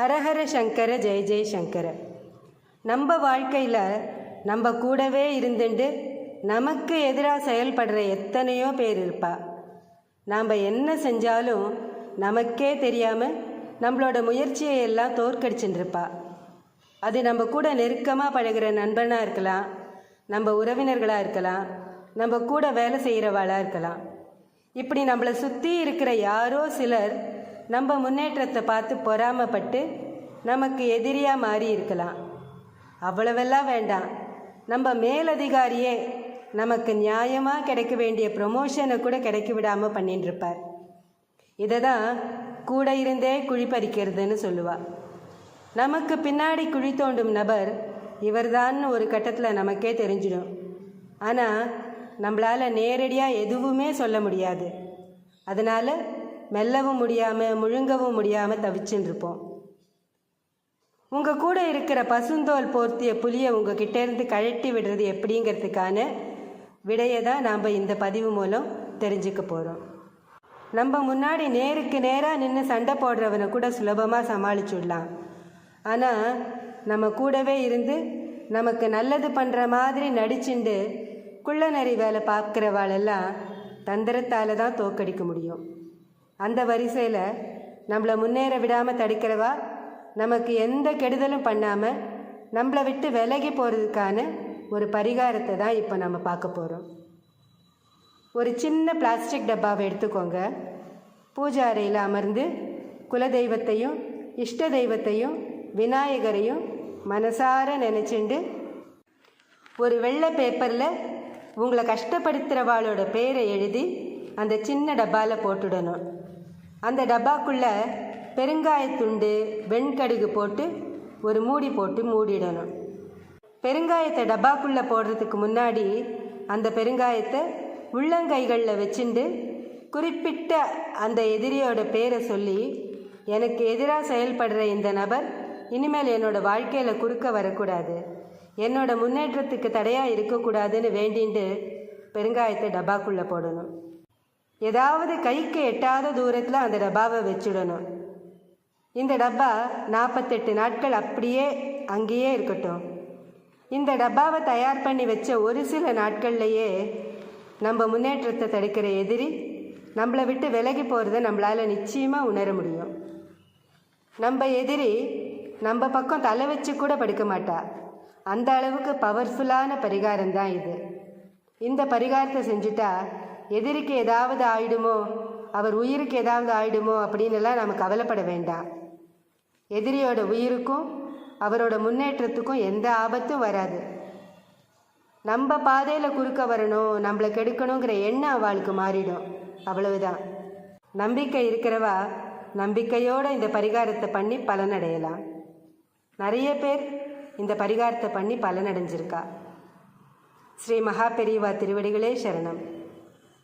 ஹரஹர சங்கர ஜெய ஜெய சங்கர. நம்ம வாழ்க்கையில் நம்ம கூடவே இருந்துட்டு நமக்கு எதிராக செயல்படுற எத்தனையோ பேர் இருப்பா. நாம் என்ன செஞ்சாலும் நமக்கே தெரியாமல் நம்மளோட முயற்சியை எல்லாம் தோற்கடிச்சுட்டுருப்பா அது நம்ம கூட நெருக்கமாக பழகுற நண்பனாக இருக்கலாம் நம்ம உறவினர்களாக இருக்கலாம் நம்ம கூட வேலை செய்கிறவாளாக இருக்கலாம். இப்படி நம்மளை சுற்றி இருக்கிற யாரோ சிலர் நம்ம முன்னேற்றத்தை பார்த்து பொறாமப்பட்டு நமக்கு எதிரியாக மாறி இருக்கலாம். அவ்வளவெல்லாம் வேண்டாம். நம்ம மேலதிகாரியே நமக்கு நியாயமாக கிடைக்க வேண்டிய ப்ரொமோஷனை கூட கிடைக்க விடாமல் பண்ணிட்டுருப்பார் இதை தான் கூட இருந்தே குழி பறிக்கிறதுன்னு சொல்லுவாள் நமக்கு பின்னாடி குழி தோண்டும் நபர் இவர்தான்னு ஒரு கட்டத்தில் நமக்கே தெரிஞ்சிடும். ஆனால் நம்மளால் நேரடியாக எதுவுமே சொல்ல முடியாது. அதனால் மெல்லவும் முடியாமல் முழுங்கவும் முடியாமல் தவிச்சுன்னு இருப்போம் உங்கள் கூட இருக்கிற பசுந்தோல் போர்த்திய புலியை உங்கள் கிட்டேருந்து கழட்டி விடுறது எப்படிங்கிறதுக்கான விடையை தான் நாம் இந்த பதிவு மூலம் தெரிஞ்சுக்க போகிறோம் நம்ம முன்னாடி நேருக்கு நேராக நின்று சண்டை போடுறவனை கூட சுலபமாக சமாளிச்சுடலாம் ஆனால் நம்ம கூடவே இருந்து நமக்கு நல்லது பண்ணுற மாதிரி நடிச்சுண்டு குள்ளநரி வேலை பார்க்குறவாளெல்லாம் தந்திரத்தால் தான் தோக்கடிக்க முடியும். அந்த வரிசையில் நம்மளை முன்னேற விடாமல் தடுக்கிறவா? நமக்கு எந்த கெடுதலும் பண்ணாமல் நம்மளை விட்டு விலகி போகிறதுக்கான ஒரு பரிகாரத்தை தான் இப்போ நம்ம பார்க்க போகிறோம் ஒரு சின்ன பிளாஸ்டிக் டப்பாவை எடுத்துக்கோங்க. பூஜை அறையில் அமர்ந்து குலதெய்வத்தையும் இஷ்ட தெய்வத்தையும் விநாயகரையும் மனசார நினச்சிண்டு ஒரு வெள்ளை பேப்பரில் உங்களை கஷ்டப்படுத்துகிறவாளோட பேரை எழுதி அந்த சின்ன டப்பாவில் போட்டுடணும். அந்த டப்பாக்குள்ளே பெருங்காயத்துண்டு வெண்கடுகு போட்டு ஒரு மூடி போட்டு மூடிடணும். பெருங்காயத்தை டப்பாக்குள்ளே போடுறதுக்கு முன்னாடி அந்த பெருங்காயத்தை உள்ளங்கைகளில் வச்சுண்டு குறிப்பிட்ட அந்த எதிரியோட பேரை சொல்லி எனக்கு எதிராக செயல்படுற இந்த நபர் இனிமேல் என்னோடய வாழ்க்கையில் குறுக்க வரக்கூடாது. என்னோட முன்னேற்றத்துக்கு தடையாக இருக்கக்கூடாதுன்னு வேண்டிண்டு பெருங்காயத்தை டப்பாக்குள்ளே போடணும். ஏதாவது கைக்கு எட்டாத தூரத்தில் அந்த டப்பாவை வச்சுடணும். இந்த டப்பா நாற்பத்தெட்டு நாட்கள் அப்படியே அங்கேயே இருக்கட்டும். இந்த டப்பாவை தயார் பண்ணி வச்ச ஒரு சில நாட்கள்லையே நம்ம முன்னேற்றத்தை தடுக்கிற எதிரி நம்மளை விட்டு விலகி போகிறத நம்மளால் நிச்சயமாக உணர முடியும். நம்ம எதிரி நம்ம பக்கம் தலை வச்சு கூட படுக்க மாட்டா. அந்த அளவுக்கு பவர்ஃபுல்லான பரிகாரம் தான் இது. இந்த பரிகாரத்தை செஞ்சுட்டா எதிரிக்கு ஏதாவது ஆயிடுமோ அவர் உயிருக்கு ஏதாவது ஆயிடுமோ அப்படின்னு எல்லாம் நம்ம கவலைப்பட வேண்டாம். எதிரியோட உயிருக்கும் அவரோட முன்னேற்றத்துக்கும் எந்த ஆபத்தும் வராது. நம்ம பாதையில் குறுக்க வரணும் நம்மளை கெடுக்கணுங்கிற எண்ணம் அவளுக்கு மாறிடும். அவ்வளவுதான். நம்பிக்கை இருக்கிறவா நம்பிக்கையோடு இந்த பரிகாரத்தை பண்ணி பலனடையலாம். நிறைய பேர் இந்த பரிகாரத்தை பண்ணி பலனடைஞ்சிருக்கா. ஸ்ரீ மகா பெரியவா திருவடிகளே சரணம்.